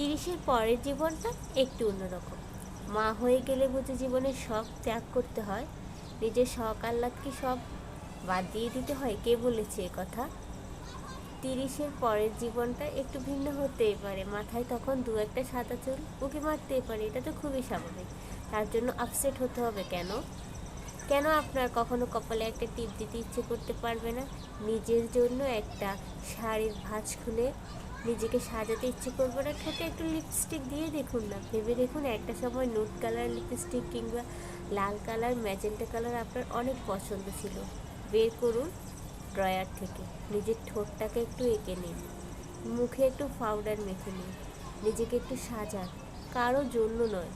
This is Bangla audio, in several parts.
তিরিশের পরের জীবনটা একটু অন্যরকম। মা হয়ে গেলে বুঝে জীবনে সব ত্যাগ করতে হয়। নিজের শখ আহ্লাদ কি সব বাদ দিয়ে দিতে হয়। কে বলেছে এ কথা? তিরিশের পরের জীবনটা একটু ভিন্ন হতেই পারে। মাথায় তখন দু একটা সাদা চুল উকি মারতেই পারে। এটা তো খুবই স্বাভাবিক। তার জন্য আপসেট হতে হবে কেন? কেন আপনার কখনো কপালে একটা টিপ দিতে ইচ্ছে করতে পারবে না? নিজের জন্য একটা শাড়ির ভাঁজ খুলে নিজেকে সাজাতে ইচ্ছে করবে না ঠোঁটে একটু লিপস্টিক দিয়ে দেখুন না। ভেবে দেখুন একটা সময় নুট কালার লিপস্টিক কিংবা লাল কালার ম্যাজেন্টা কালার আপনার অনেক পছন্দ ছিল। বের করুন ড্রয়ার থেকে। নিজের ঠোঁটটাকে একটু এঁকে নিন। মুখে একটু পাউডার মেখে নিন। নিজেকে একটু সাজান। কারও জন্য নয়,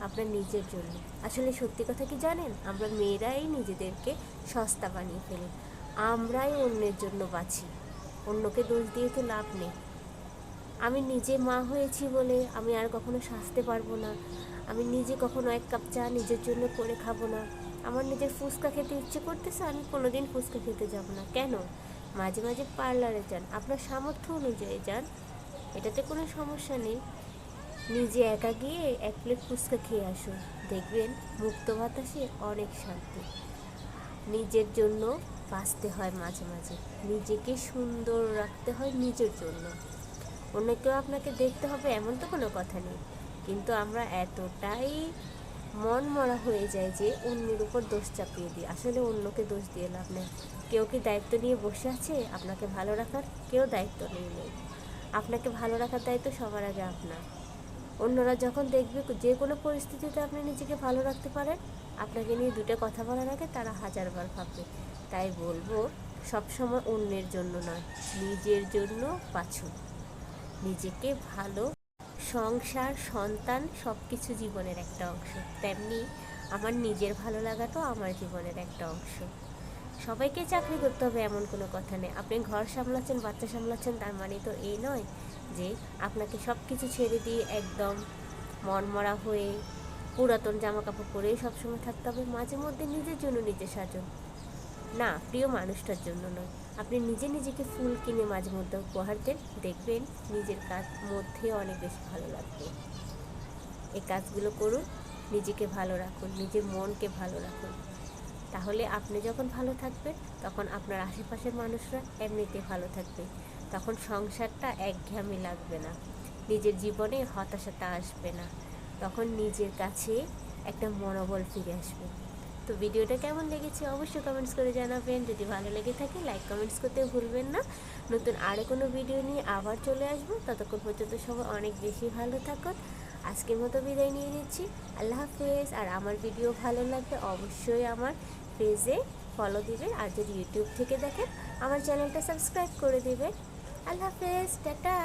আপনার নিজের জন্য। আসলে সত্যি কথা কি জানেন? আমরা মেয়েরাই নিজেদেরকে সস্তা বানিয়ে ফেলি। আমরাই অন্যের জন্য বাঁচি। অন্যকে দোষ দিয়ে তো লাভ নেই। আমি নিজে মা হয়েছি বলে আমি আর কখনো সাজতে পারব না। আমি নিজে কখনো এক কাপ চা নিজের জন্য করে খাব না। আমার নিজের ফুচকা খেতে ইচ্ছে করতেছে, আমি কোনোদিন ফুচকা খেতে যাব না। কেন? মাঝে মাঝে পার্লারে যান। আপনার সামর্থ্য অনুযায়ী যান। এটাতে কোনো সমস্যা নেই। নিজে একা গিয়ে এক প্লেট ফুচকা খেয়ে আসুন। দেখবেন মুক্ত বাতাসে অনেক শান্তি। নিজের জন্য বাঁচতে হয় মাঝে মাঝে। নিজেকে সুন্দর রাখতে হয় নিজের জন্য। অন্য কেউ আপনাকে দেখতে হবে এমন তো কোনো কথা নেই। কিন্তু আমরা এতটাই মন মরা হয়ে যায় যে অন্যের উপর দোষ চাপিয়ে দিই। আসলে অন্যকে দোষ দিয়ে লাভ নেই। কেউ কি দায়িত্ব নিয়ে বসে আছে? আপনাকে ভালো রাখার কেউ দায়িত্ব নিয়ে নেই। আপনাকে ভালো রাখার দায়িত্ব সবার আগে আপনার। অন্যরা যখন দেখবে যে কোনো পরিস্থিতিতে আপনি নিজেকে ভালো রাখতে পারেন, আপনাকে নিয়ে দুটো কথা বলার আগে তারা হাজারবার ভাববে, তাই বলব সবসময় অন্যের জন্য নয়, নিজের জন্য বাঁচুন নিজেকে ভালো, সংসার, সন্তান সব কিছু জীবনের একটা অংশ। তেমনি আমার নিজের ভালো লাগাটাও আমার জীবনের একটা অংশ। সবাইকে চাকরি করতে হবে এমন কোনো কথা নেই। আপনি ঘর সামলাচ্ছেন, বাচ্চা সামলাচ্ছেন, তার মানে তো এই নয় যে আপনাকে সব কিছু ছেড়ে দিয়ে একদম মনমরা হয়ে পুরাতন জামা কাপড় পরেই সবসময় থাকতে হবে। মাঝে মধ্যে নিজের জন্য নিজে সাজন। না, প্রিয় মানুষটার জন্য নয়। আপনি নিজে নিজেকে ফুল কিনে মাঝে মধ্যে উপহার দেন, দেখবেন নিজের কাজ মধ্যে অনেক বেশি ভালো লাগবে। এই কাজগুলো করুন, নিজেকে ভালো রাখুন, নিজের মনকে ভালো রাখুন। তাহলে আপনি যখন ভালো থাকবেন, তখন আপনার আশেপাশের মানুষরা এমনিতে ভালো থাকবে। তখন সংসারটা একঘেয়ামি লাগবে না। নিজের জীবনে হতাশাটা আসবে না। তখন নিজের কাছে একটা মনোবল ফিরে আসবে। তো ভিডিওটা কেমন লেগেছে অবশ্যই কমেন্টস করে জানাবেন। যদি ভালো লেগে থাকে লাইক কমেন্টস করতে ভুলবেন না। নতুন আরও কোনো ভিডিও নিয়ে আবার চলে আসব। ততক্ষণ পর্যন্ত সবাই অনেক বেশি ভালো থাকুন। আজকের মতো বিদায় নিয়ে নিচ্ছি। আল্লাহ হাফেজ। আর আমার ভিডিও ভালো লাগলে অবশ্যই আমার পেজে ফলো দিবেন। আর যদি ইউটিউব থেকে দেখেন, আমার চ্যানেলটা সাবস্ক্রাইব করে দেবেন। আল্লাহ হাফেজ। টাটা।